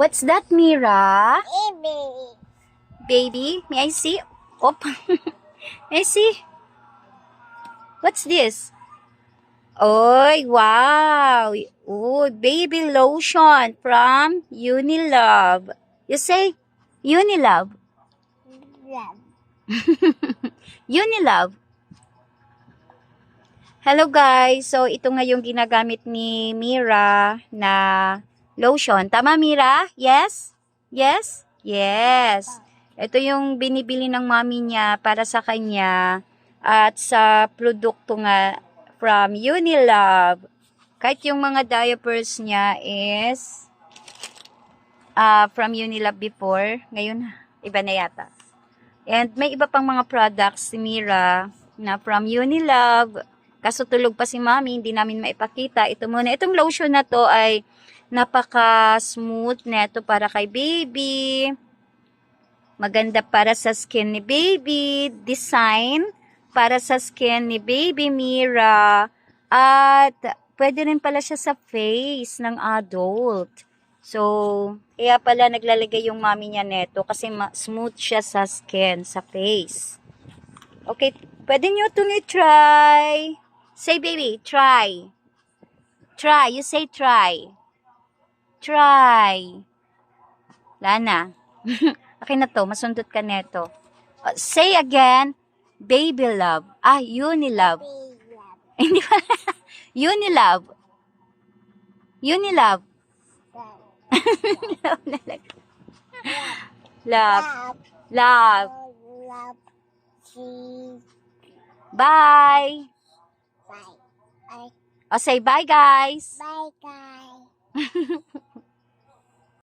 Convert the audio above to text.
What's that, Mira? Baby. Baby, may I see? Op. may I see? What's this? Oy, wow. Oh, baby lotion from Unilove. You say Unilove. Love. Unilove. Hello guys. So ito nga yung ginagamit ni Mira na lotion. Tama Mira? Yes? Yes? Yes. Ito yung binibili ng mami niya para sa kanya at sa produkto nga from Unilove. Kahit yung mga diapers niya is ah from Unilove before. Ngayon, iba na yata. And may iba pang mga products si Mira na from Unilove. Kaso tulog pa si Mami, hindi namin maipakita. Ito muna. Itong lotion na to ay napaka-smooth neto para kay baby. Maganda para sa skin ni baby. Design para sa skin ni baby Mira. At pwede rin pala siya sa face ng adult. So, kaya pala naglalagay yung mami niya neto kasi smooth siya sa skin, sa face. Okay, pwede nyo itong i-try. Say baby, try. Try, you say try. Try. Lana. okay na to, masundot ka neto. Uh, say again, baby love. Ah, unilove. Love. Hindi ba? unilove. Unilove. Love. Love. Love. Love. Love. Cheese. Bye. Bye. Bye. O say bye guys. Bye, guys.